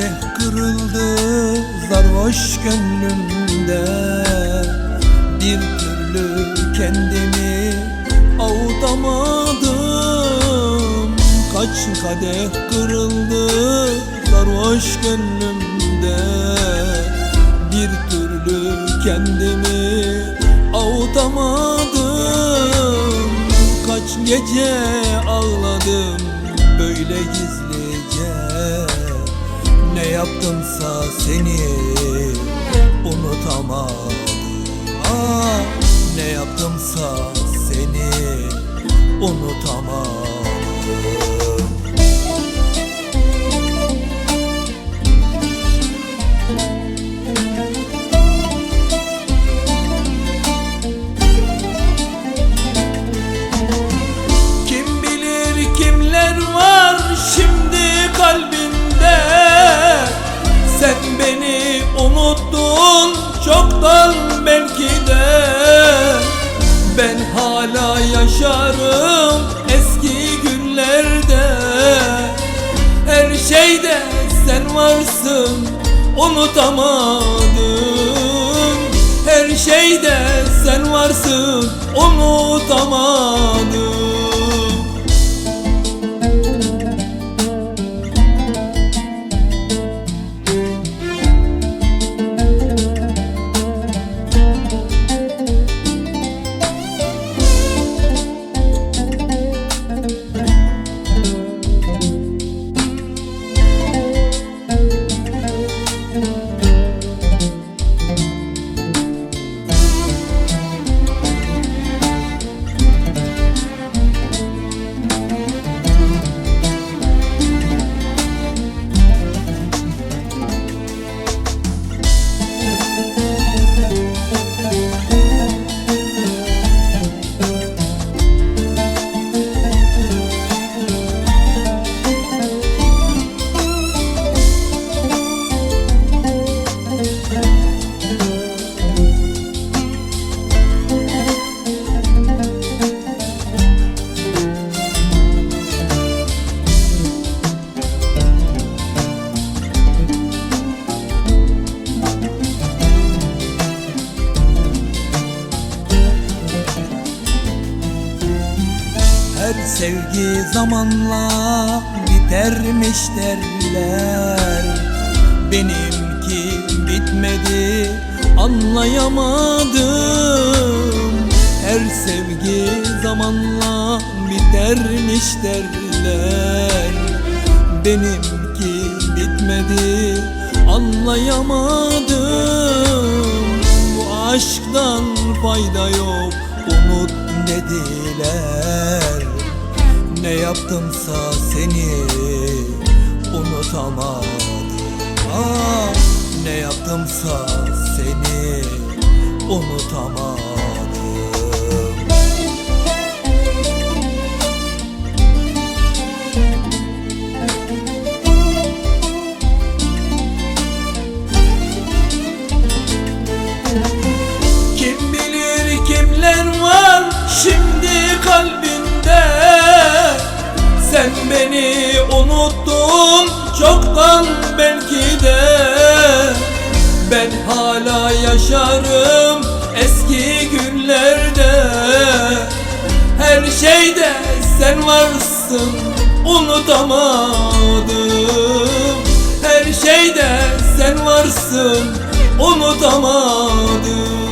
kadeh kırıldı Zarhoş gönlümde. Bir türlü kendimi avutamadım. Kaç kadeh kırıldı Zarhoş gönlümde. Bir türlü kendimi avutamadım. Kaç gece ağladım yaptımsa seni unutamadım ah, Ne yaptımsa seni unutamadım yaşarım eski günlerde. Her şeyde sen varsın unutamadım Her şeyde sen varsın unutamadım sevgi zamanla bitermiş derler. Benimki bitmedi anlayamadım. Her sevgi zamanla bitermiş derler. Benimki bitmedi anlayamadım. Bu aşktan fayda yok unut dediler Ne yaptımsa seni unutamadım. Ah, Ne yaptımsa seni unutamadım sen varsın unutamadım. Her şeyde sen varsın unutamadım